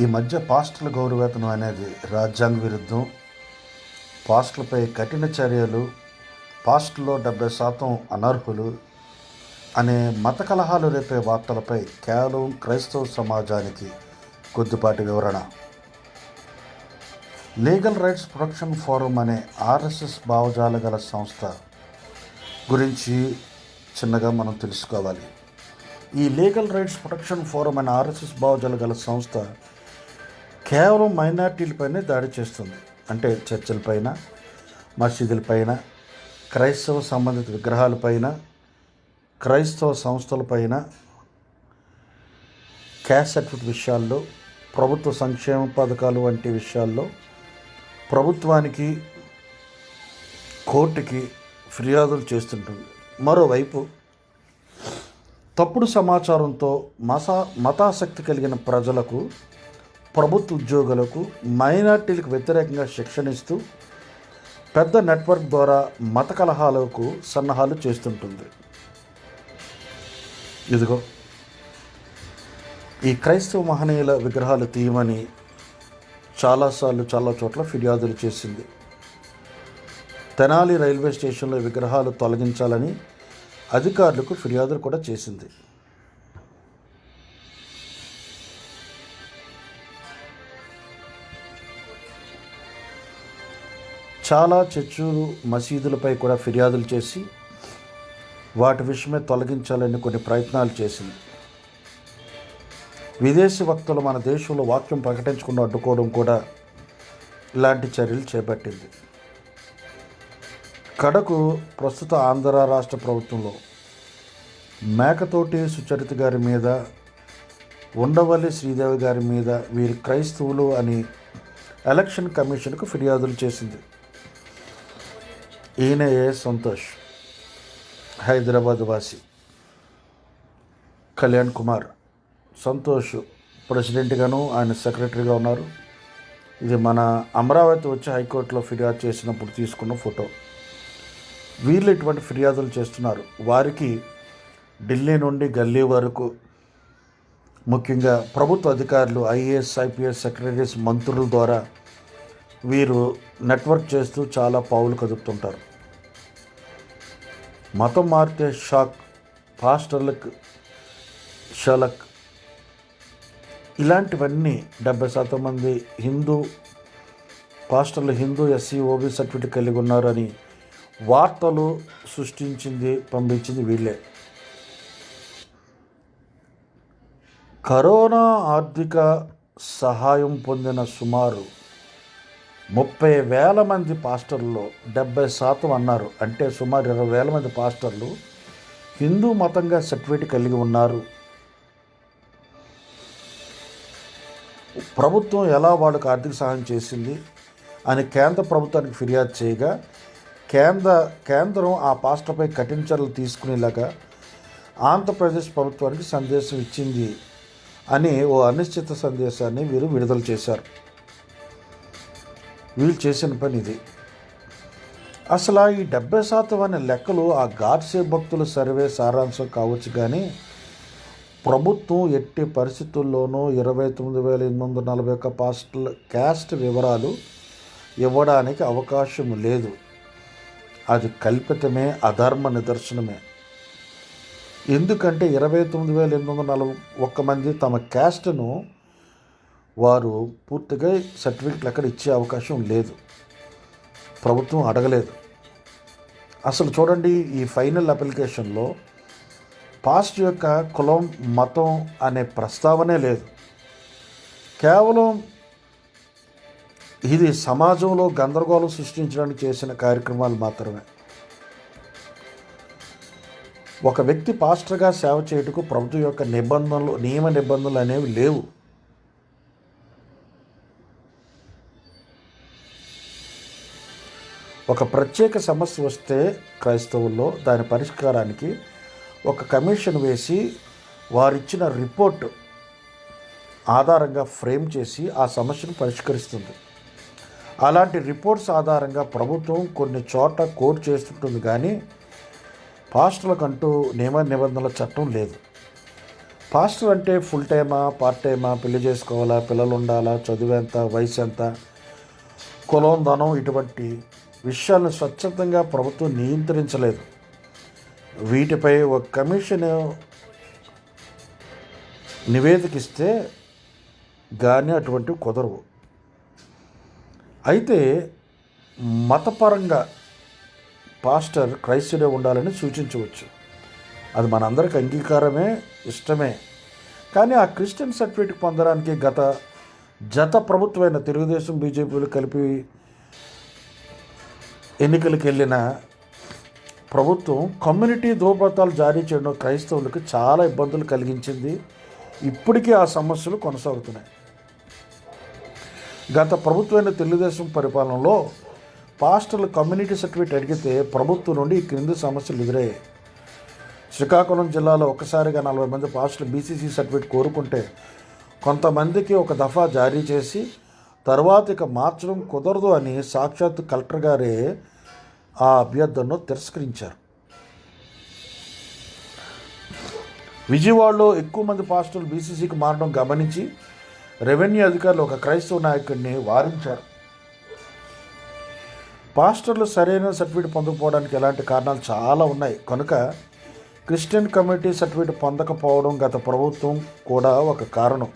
ఈ మధ్య పాస్టుల గౌరవేతనం అనేది రాజ్యాంగ విరుద్ధం. పాస్టులపై కఠిన చర్యలు పాస్టర్లో డెబ్బై శాతం అనర్హులు అనే మత కలహాలు రేపే వార్తలపై కేవలం క్రైస్తవ సమాజానికి కొద్దిపాటి వివరణ. లీగల్ రైట్స్ ప్రొటెక్షన్ ఫోరం అనే ఆర్ఎస్ఎస్ భావజాల గల సంస్థ గురించి చిన్నగా మనం తెలుసుకోవాలి. ఈ లీగల్ రైట్స్ ప్రొటెక్షన్ ఫోరం అనే ఆర్ఎస్ఎస్ భావజాల గల సంస్థ కేవలం మైనార్టీలపైనే దాడి చేస్తుంది. అంటే చర్చలపైన మసీదులపైన క్రైస్తవ సంబంధిత విగ్రహాలపైన క్రైస్తవ సంస్థలపైన క్యాస్ట్ సర్టిఫికేట్ విషయాల్లో ప్రభుత్వ సంక్షేమ పథకాలు వంటి విషయాల్లో ప్రభుత్వానికి కోర్టుకి ఫిర్యాదులు చేస్తుంటుంది. మరోవైపు తప్పుడు సమాచారంతో మసా మతాసక్తి కలిగిన ప్రజలకు ప్రభుత్వ ఉద్యోగులకు మైనార్టీలకు వ్యతిరేకంగా శిక్షణ ఇస్తూ పెద్ద నెట్వర్క్ ద్వారా మత కలహాలకు సన్నాహాలు చేస్తుంటుంది. ఇదిగో ఈ క్రైస్తవ మహనీయుల విగ్రహాలు తీయమని చాలాసార్లు చాలా చోట్ల ఫిర్యాదులు చేసింది. తెనాలి రైల్వే స్టేషన్లో విగ్రహాలు తొలగించాలని అధికారులకు ఫిర్యాదులు కూడా చేసింది. చాలా చర్చులు మసీదులపై కూడా ఫిర్యాదులు చేసి వాటి విషయమే తొలగించాలని కొన్ని ప్రయత్నాలు చేసింది. విదేశీ వక్తలు మన దేశంలో వాక్యం ప్రకటించకుండా అడ్డుకోవడం కూడా ఇలాంటి చర్యలు చేపట్టింది. కడకు ప్రస్తుత ఆంధ్ర రాష్ట్ర ప్రభుత్వంలో మేకతోటి సుచరిత గారి మీద ఉండవల్లి శ్రీదేవి గారి మీద వీరి క్రైస్తవులు అని ఎలక్షన్ కమిషన్కు ఫిర్యాదులు చేసింది. ఈయన ఏ సంతోష్? హైదరాబాద్ వాసి కళ్యాణ్ కుమార్. సంతోష్ ప్రెసిడెంట్గాను ఆయన సెక్రటరీగా ఉన్నారు. ఇది మన అమరావతి వచ్చి హైకోర్టులో ఫిర్యాదు చేసినప్పుడు తీసుకున్న ఫోటో. వీళ్ళు ఇటువంటి ఫిర్యాదులు చేస్తున్నారు. వారికి ఢిల్లీ నుండి గల్లీ వరకు ముఖ్యంగా ప్రభుత్వ అధికారులు ఐఏఎస్ ఐపీఎస్ సెక్రటరీస్ మంత్రుల ద్వారా వీరు నెట్వర్క్ చేస్తూ చాలా పావులు కదుపుతుంటారు. మతం మార్తే షాక్ పాస్టర్లకు షలక్. ఇలాంటివన్నీ డెబ్బై శాతం మంది హిందూ పాస్టర్లు హిందూ ఎస్సీ ఓబీ సర్టిఫికేట్ కలిగి ఉన్నారని వార్తలు సృష్టించింది పంపించింది వీళ్ళే. కరోనా ఆర్థిక సహాయం పొందిన సుమారు ముప్పై వేల మంది పాస్టర్లు డెబ్బై శాతం అన్నారు. అంటే సుమారు ఇరవై వేల మంది పాస్టర్లు హిందూ మతంగా సర్టిఫికేట్ కలిగి ఉన్నారు. ప్రభుత్వం ఎలా వాళ్ళకు ఆర్థిక సహాయం చేసింది అని కేంద్ర ప్రభుత్వానికి ఫిర్యాదు చేయగా కేంద్ర కేంద్రం ఆ పాస్టర్పై కఠిన చర్యలు తీసుకునేలాగా ఆంధ్రప్రదేశ్ ప్రభుత్వానికి సందేశం ఇచ్చింది అని ఓ అనిశ్చిత సందేశాన్ని వీరు విడుదల చేశారు. వీళ్ళు చేసిన పని ఇది. అసలు ఈ డెబ్బై శాతం అనే లెక్కలు ఆ గాడ్సే భక్తుల సర్వే సారాంశం కావచ్చు కానీ ప్రభుత్వం ఎట్టి పరిస్థితుల్లోనూ ఇరవై తొమ్మిది వేల ఎనిమిది వందల నలభై ఒక్క పాస్టల్ క్యాస్ట్ వివరాలు ఇవ్వడానికి అవకాశం లేదు. అది కల్పితమే అధర్మ నిదర్శనమే. ఎందుకంటే ఇరవై తొమ్మిది వేల ఎనిమిది వందల నలభై ఒక్క మంది తమ క్యాస్ట్ను వారు పూర్తిగా సర్టిఫికెట్లు అక్కడ ఇచ్చే అవకాశం లేదు. ప్రభుత్వం అడగలేదు. అసలు చూడండి ఈ ఫైనల్ అప్లికేషన్లో పాస్ట్ యొక్క కులం మతం అనే ప్రస్తావనే లేదు. కేవలం ఇది సమాజంలో గందరగోళం సృష్టించడానికి చేసిన కార్యక్రమాలు మాత్రమే. ఒక వ్యక్తి పాస్టర్గా సేవ చేయుటకు ప్రభుత్వం యొక్క నిబంధనలు నియమ నిబంధనలు అనేవి లేవు. ఒక ప్రత్యేక సమస్య వస్తే క్రైస్తవుల్లో దాని పరిష్కారానికి ఒక కమిషన్ వేసి వారిచ్చిన రిపోర్ట్ ఆధారంగా ఫ్రేమ్ చేసి ఆ సమస్యను పరిష్కరిస్తుంది. అలాంటి రిపోర్ట్స్ ఆధారంగా ప్రభుత్వం కొన్ని చోట్ల కోర్టు చేస్తుంటుంది కానీ పాస్టర్లకంటూ నియమ నిబంధనల చట్టం లేదు. పాస్టర్ అంటే ఫుల్ టైమా పార్ట్ టైమా? పెళ్ళి చేసుకోవాలా? పిల్లలు ఉండాలా చదువు ఎంత వయసు ఎంత కులం ధనం ఇటువంటి విషయాలను స్వచ్ఛందంగా ప్రభుత్వం నియంత్రించలేదు. వీటిపై ఒక కమిషన్ నివేదిక ఇస్తే కానీ అటువంటివి కుదరవు. అయితే మతపరంగా పాస్టర్ క్రైస్తుడే ఉండాలని సూచించవచ్చు. అది మనందరికి అంగీకారమే ఇష్టమే. కానీ ఆ క్రిస్టియన్ సర్టిఫికేట్ పొందడానికి గత జత ప్రభుత్వమైన తెలుగుదేశం బీజేపీలు కలిపి ఎన్నికలకు వెళ్ళిన ప్రభుత్వం కమ్యూనిటీ ధృవపత్రాలు జారీ చేయడం క్రైస్తవులకు చాలా ఇబ్బందులు కలిగించింది. ఇప్పటికీ ఆ సమస్యలు కొనసాగుతున్నాయి. గత ప్రభుత్వమైన తెలుగుదేశం పరిపాలనలో పాస్టర్లు కమ్యూనిటీ సర్టిఫికేట్ అడిగితే ప్రభుత్వం నుండి ఈ క్రింది సమస్యలు ఎదురయ్యాయి. శ్రీకాకుళం జిల్లాలో ఒక్కసారిగా నలభై మంది పాస్టర్లు బీసీసీ సర్టిఫికేట్ కోరుకుంటే కొంతమందికి ఒక దఫా జారీ చేసి తర్వాత ఇక మార్చడం కుదరదు అని సాక్షాత్ కలెక్టర్ గారే ఆ అభ్యర్థనను తిరస్కరించారు. విజయవాడలో ఎక్కువ మంది పాస్టర్లు బీసీసీకి మారడం గమనించి రెవెన్యూ అధికారులు ఒక క్రైస్తవ నాయకుడిని వారించారు. పాస్టర్లు సరైన సర్టిఫికేట్ పొందకపోవడానికి ఎలాంటి కారణాలు చాలా ఉన్నాయి. కనుక క్రిస్టియన్ కమ్యూనిటీ సర్టిఫికేట్ పొందకపోవడం గత ప్రభుత్వం కూడా ఒక కారణం.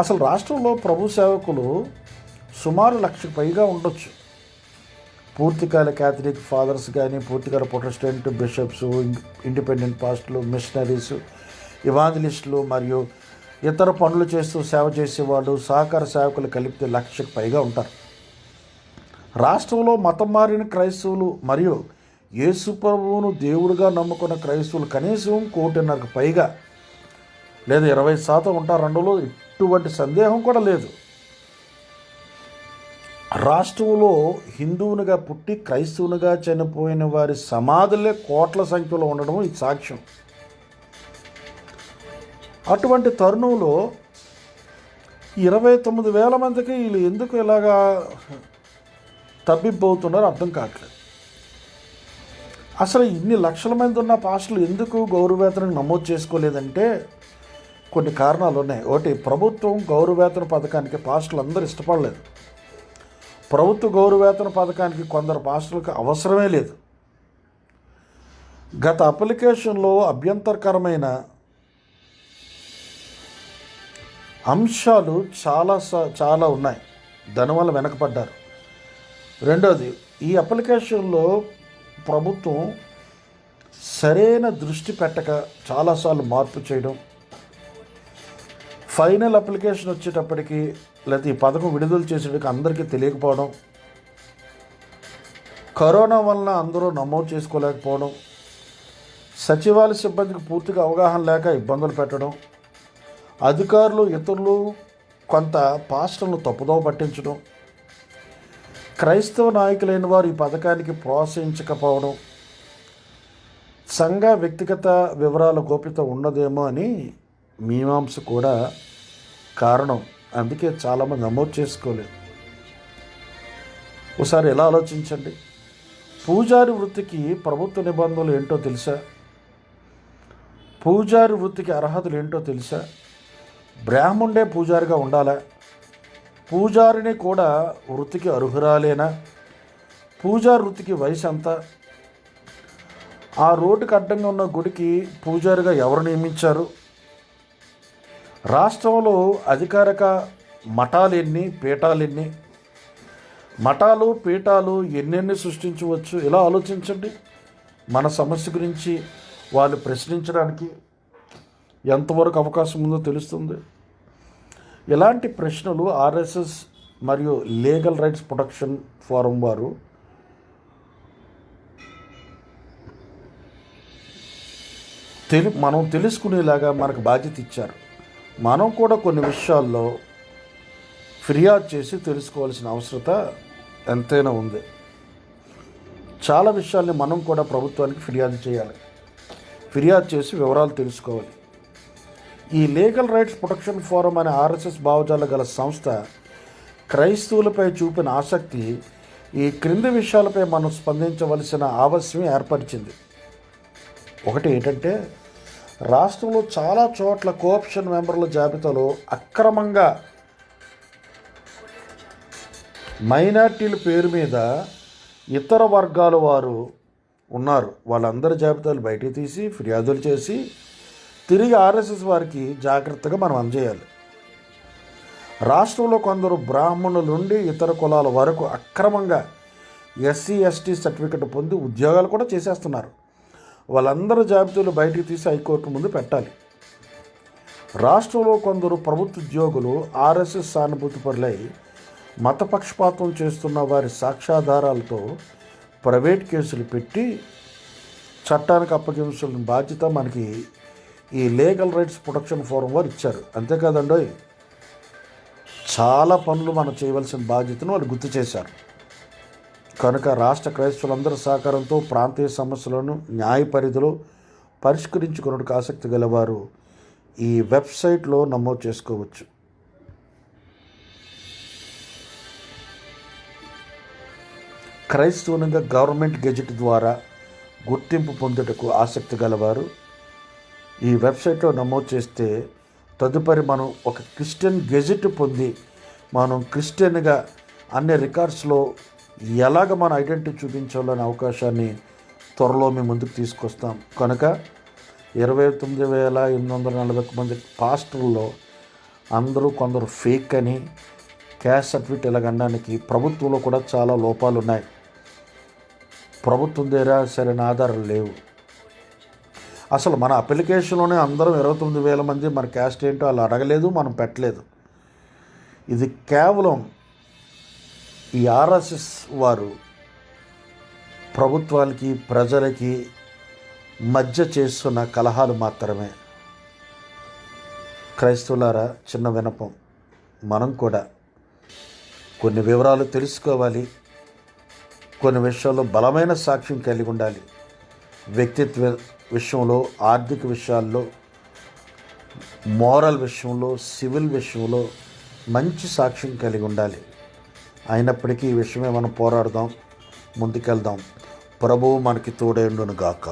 అసలు రాష్ట్రంలో ప్రభు సేవకులు సుమారు లక్షకు పైగా ఉండొచ్చు. పూర్తికాల క్యాథలిక్ ఫాదర్స్ కానీ పూర్తికాల ప్రొటెస్టెంట్ బిషప్స్ ఇండిపెండెంట్ పాస్టులు మిషనరీస్ ఇవాంజలిస్టులు మరియు ఇతర పనులు చేస్తూ సేవ చేసేవాళ్ళు సహకార సేవకులు కలిపితే లక్షకు పైగా ఉంటారు. రాష్ట్రంలో మతం మారిన క్రైస్తవులు మరియు యేసు ప్రభువును దేవుడిగా నమ్ముకున్న క్రైస్తవులు కనీసం కోటిన్నరకు పైగా లేదా ఇరవై శాతం ఉంటారు. రెండులో అటువంటి సందేహం కూడా లేదు. రాష్ట్రంలో హిందువునిగా పుట్టి క్రైస్తవునిగా చనిపోయిన వారి సమాధులే కోట్ల సంఖ్యలో ఉండడం ఇది సాక్ష్యం. అటువంటి తరుణంలో ఇరవై తొమ్మిది వేల మందికి వీళ్ళు ఎందుకు ఇలాగా తబ్బిబ్బవుతున్నారో అర్థం కావట్లేదు. అసలు ఇన్ని లక్షల మంది ఉన్న పాస్టులు ఎందుకు గౌరవేతనం నమోదు చేసుకోలేదంటే కొన్ని కారణాలు ఉన్నాయి. ఒకటి ప్రభుత్వం గౌరవవేతన పథకానికి పాస్టులు అందరూ ఇష్టపడలేదు. ప్రభుత్వ గౌరవవేతన పథకానికి కొందరు పాస్టులకు అవసరమే లేదు. గత అప్లికేషన్లో అభ్యంతరకరమైన అంశాలు చాలా స- చాలా ఉన్నాయి. దానివల్ల వెనకపడ్డారు రెండోది ఈ అప్లికేషన్లో ప్రభుత్వం సరైన దృష్టి పెట్టక చాలాసార్లు మార్పు చేయడం ఫైనల్ అప్లికేషన్ వచ్చేటప్పటికి లేకపోతే ఈ పథకం విడుదల చేసేటికి అందరికీ తెలియకపోవడం కరోనా వలన అందరూ నమోదు చేసుకోలేకపోవడం సచివాలయ సిబ్బందికి పూర్తిగా అవగాహన లేక ఇబ్బందులు పెట్టడం అధికారులు ఇతరులు కొంత పాస్టర్లను తప్పుదోవ పట్టించడం క్రైస్తవ నాయకులైన వారు ఈ పథకానికి ప్రోత్సహించకపోవడం సంఘ వ్యక్తిగత వివరాల గోప్యత ఉన్నదేమో అని మీమాంస కూడా కారణం. అందుకే చాలామంది నమోదు చేసుకోలేదు. ఒకసారి ఎలా ఆలోచించండి? పూజారి వృత్తికి ప్రభుత్వ నిబంధనలు ఏంటో తెలుసా? పూజారి వృత్తికి అర్హతలు ఏంటో తెలుసా? బ్రాహ్మణుడే పూజారిగా ఉండాలా? పూజారిని కూడా వృత్తికి అర్హురాలేనా? పూజారి వృత్తికి వయసు ఎంత? ఆ రోడ్డుకి అడ్డంగా ఉన్న గుడికి పూజారిగా ఎవరు నియమించారు? రాష్ట్రంలో అధికారిక మఠాలు ఎన్ని పీఠాలు ఎన్ని? మఠాలు పీఠాలు ఎన్నెన్ని సృష్టించవచ్చు? ఇలా ఆలోచించండి. మన సమస్య గురించి వాళ్ళు ప్రశ్నించడానికి ఎంతవరకు అవకాశం ఉందో తెలుస్తుంది. ఇలాంటి ప్రశ్నలు ఆర్ఎస్ఎస్ మరియు లీగల్ రైట్స్ ప్రొటెక్షన్ ఫోరం వారు తెలి మనం తెలుసుకునేలాగా మనకు బాధ్యత ఇచ్చారు. మనం కూడా కొన్ని విషయాల్లో ఫిర్యాదు చేసి తెలుసుకోవాల్సిన అవసరత ఎంతైనా ఉంది. చాలా విషయాల్ని మనం కూడా ప్రభుత్వానికి ఫిర్యాదు చేయాలి. ఫిర్యాదు చేసి వివరాలు తెలుసుకోవాలి. ఈ లీగల్ రైట్స్ ప్రొటెక్షన్ ఫోరం అనే ఆర్ఎస్ఎస్ భావజాల గల సంస్థ క్రైస్తవులపై చూపిన ఆసక్తి ఈ క్రింది విషయాలపై మనం స్పందించవలసిన ఆవశ్యం ఏర్పరిచింది. ఒకటి ఏంటంటే రాష్ట్రంలో చాలా చోట్ల కోఆప్షన్ మెంబర్ల జాబితాలో అక్రమంగా మైనార్టీల పేరు మీద ఇతర వర్గాల వారు ఉన్నారు. వాళ్ళందరి జాబితాలు బయటకు తీసి ఫిర్యాదులు చేసి తిరిగి ఆర్ఎస్ఎస్ వారికి జాగ్రత్తగా మనం అందజేయాలి. రాష్ట్రంలో కొందరు బ్రాహ్మణుల నుండి ఇతర కులాల వరకు అక్రమంగా ఎస్సీ ఎస్టీ సర్టిఫికెట్ పొంది ఉద్యోగాలు కూడా చేసేస్తున్నారు. వాళ్ళందరి జాబితాలు బయటికి తీసి హైకోర్టు ముందు పెట్టాలి. రాష్ట్రంలో కొందరు ప్రభుత్వ ఉద్యోగులు ఆర్ఎస్ఎస్ సానుభూతిపరులై మతపక్షపాతం చేస్తున్న వారి సాక్ష్యాధారాలతో ప్రైవేట్ కేసులు పెట్టి చట్టానికి అప్పగించాల్సిన బాధ్యత మనకి ఈ లీగల్ రైట్స్ ప్రొటెక్షన్ ఫోరం వారు ఇచ్చారు. అంతేకాదండోయ్ చాలా పనులు మనం చేయవలసిన బాధ్యతను వాళ్ళు గుర్తు చేశారు. కనుక రాష్ట్ర క్రైస్తవులందరి సహకారంతో ప్రాంతీయ సమస్యలను న్యాయ పరిధిలో పరిష్కరించుకున్నట్టుకు ఆసక్తి గలవారు ఈ వెబ్సైట్లో నమోదు చేసుకోవచ్చు. క్రైస్తవునిగా గవర్నమెంట్ గెజెట్ ద్వారా గుర్తింపు పొందుటకు ఆసక్తి గలవారు ఈ వెబ్సైట్లో నమోదు చేస్తే తదుపరి మనం ఒక క్రిస్టియన్ గెజెట్ పొంది మనం క్రిస్టియన్గా అన్ని రికార్డ్స్లో ఎలాగ మన ఐడెంటిటీ చూపించాలనే అవకాశాన్ని త్వరలో మేము ముందుకు తీసుకొస్తాం. కనుక ఇరవై తొమ్మిది వేల ఎనిమిది వందల నలభై ఒక్క మంది పాస్టర్లో అందరూ కొందరు ఫేక్ అని క్యాష్ సర్టిఫికేట్ ఇలాగనడానికి ప్రభుత్వంలో కూడా చాలా లోపాలు ఉన్నాయి. ప్రభుత్వం దగ్గర సరైన ఆధారాలు లేవు. అసలు మన అప్లికేషన్లోనే అందరం ఇరవై తొమ్మిది వేల మంది మన క్యాస్ట్ ఏంటో వాళ్ళు అడగలేదు మనం పెట్టలేదు. ఇది కేవలం ఈ ఆర్ఎస్ఎస్ వారు ప్రభుత్వాలకి ప్రజలకి మధ్య చేస్తున్న కలహాలు మాత్రమే. క్రైస్తవులారా చిన్న వినపం మనం కూడా కొన్ని వివరాలు తెలుసుకోవాలి. కొన్ని విషయాల్లో బలమైన సాక్ష్యం కలిగి ఉండాలి. వ్యక్తిత్వ విషయంలో ఆర్థిక విషయాల్లో మోరల్ విషయంలో సివిల్ విషయంలో మంచి సాక్ష్యం కలిగి ఉండాలి. అయినప్పటికీ ఈ విషయమే మనం పోరాడదాం ముందుకెళ్దాం. ప్రభువు మనకి తోడేండును గాక